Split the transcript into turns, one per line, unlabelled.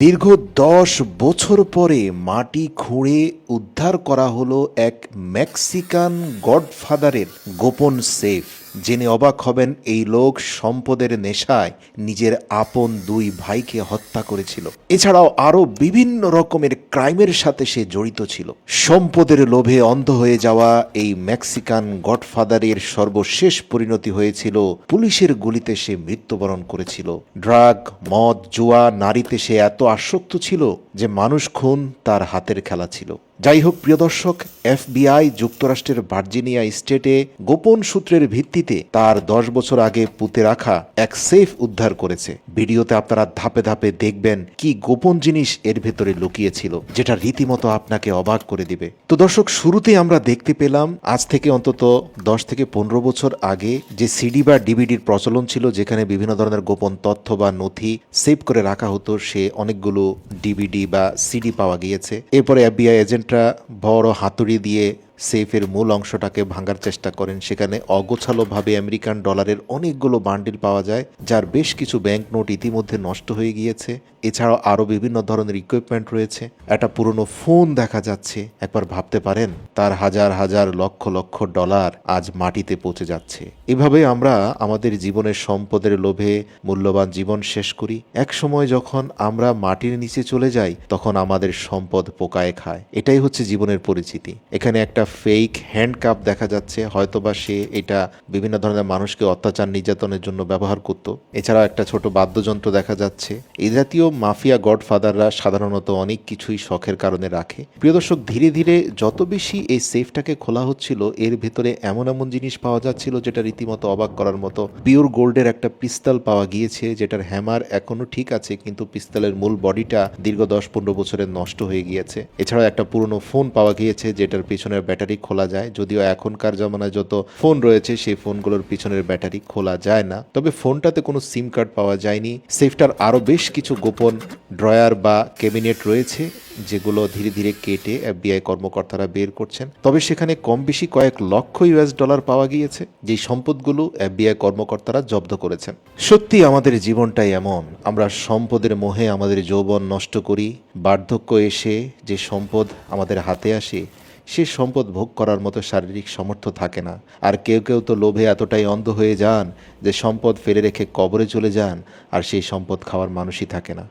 দীর্ঘ দশ বছর পরে মাটি খুঁড়ে উদ্ধার করা হলো এক মেক্সিকান গডফাদারের গোপন সেফ। জেনে অবাক হবেন, এই লোক সম্পদের নেশায় নিজের আপন দুই ভাইকে হত্যা করেছিল। এছাড়াও আরও বিভিন্ন রকমের ক্রাইমের সাথে সে জড়িত ছিল। সম্পদের লোভে অন্ধ হয়ে যাওয়া এই মেক্সিকান গডফাদারের সর্বশেষ পরিণতি হয়েছিল, পুলিশের গুলিতে সে মৃত্যুবরণ করেছিল। ড্রাগ, মদ, জুয়া, নারীতে সে এত আসক্ত ছিল যে মানুষ খুন তার হাতের খেলা ছিল। যাই হোক প্রিয় দর্শক, এফবিআই যুক্তরাষ্ট্রের ভার্জিনিয়া স্টেটে গোপন সূত্রের ভিত্তিতে তার দশ বছর আগে পুঁতে রাখা এক সেফ উদ্ধার করেছে। ভিডিওতে আপনারা ধাপে ধাপে দেখবেন কি গোপন জিনিস এর ভেতরে লুকিয়েছিল, যেটা রীতিমতো আপনাকে অবাক করে দিবে। তো দর্শক শুরুতে আমরা দেখতে পেলাম, আজ থেকে অন্তত দশ থেকে পনেরো বছর আগে যে সিডি বা ডিভিডির প্রচলন ছিল, যেখানে বিভিন্ন ধরনের গোপন তথ্য বা নথি সেভ করে রাখা হতো, সে অনেকগুলো ডিভিডি বা সিডি পাওয়া গিয়েছে। এরপরে এফবিআই এজেন্টরা বড় হাতুড়ি দিয়ে সেফের মূল অংশটাকে ভাঙার চেষ্টা করেন। সেখানে অগোছালোভাবে আমেরিকান ডলারের অনেকগুলো বান্ডিল পাওয়া যায়, যার বেশ কিছু ব্যাংক নোট ইতিমধ্যে নষ্ট হয়ে গিয়েছে। এছাড়াও আরও বিভিন্ন ধরনের ইকুইপমেন্ট রয়েছে। একটা পুরনো ফোন দেখা যাচ্ছে। একবার ভাবতে পারেন, তার হাজার হাজার লক্ষ লক্ষ ডলার আজ মাটিতে পৌঁছে যাচ্ছে। এভাবে আমরা আমাদের জীবনের সম্পদের লোভে মূল্যবান জীবন শেষ করি। এক সময় যখন আমরা মাটির নিচে চলে যাই, তখন আমাদের সম্পদ পোকায় খায়। এটাই হচ্ছে জীবনের পরিচিতি। এখানে একটা ফেক হ্যান্ড কাপ দেখা যাচ্ছে, হয়তোবা সে এটা বিভিন্ন ধরনের মানুষকে অত্যাচার নির্যাতনের জন্য ব্যবহার করত। এছাড়াও একটা ছোট বাদ্যযন্ত্র দেখা যাচ্ছে। এই জাতীয় মাফিয়া গডফাদাররা সাধারণত অনেক কিছুই শখের কারণে রাখে। প্রিয় দর্শক, ধীরে ধীরে যত বেশি এই সেফটাকে খোলা হচ্ছিল, এর ভেতরে এমন এমন জিনিস পাওয়া যাচ্ছিল যেটা রীতিমতো অবাক করার মতো। পিওর গোল্ডের একটা পিস্তল পাওয়া গিয়েছে, যেটার হ্যামার এখনও ঠিক আছে, কিন্তু পিস্তলের মূল বডিটা দীর্ঘ দশ পনেরো বছরের নষ্ট হয়ে গিয়েছে। এছাড়াও একটা পুরনো ফোন পাওয়া গিয়েছে, যেটার পিছনের ব্যাটারি খোলা যায়। যদিও এখনকার জমানায় যত ফোন রয়েছে, সেই ফোনগুলোর পিছনের ব্যাটারি খোলা যায় না। তবে ফোনটাতে কোনো সিম কার্ড পাওয়া যায়নি। সেফটার আরও বেশ কিছু গোপন ড্রয়ার বা ক্যাবিনেট রয়েছে, যেগুলো ধীরে ধীরে কেটে এফবিআই কর্মকর্তারা বের করছেন। তবে সেখানে কম বেশি কয়েক লক্ষ ইউএস ডলার পাওয়া গিয়েছে যে সম্পদগুলো এফবিআই কর্মকর্তারা জব্দ করেছেন। সত্যি আমাদের জীবনটাই এমন। আমরা সম্পদের মোহে আমাদের যৌবন নষ্ট করি, বার্ধক্য এসে যে সম্পদ আমাদের হাতে আসে সে সম্পদ ভোগ করার মতো শারীরিক সামর্থ্য থাকে না। আর কেউ কেউ তো লোভে এতটাই অন্ধ হয়ে যান যে সম্পদ ফেলে রেখে কবরে চলে যান, আর সেই সম্পদ খাওয়ার মানুষই থাকে না।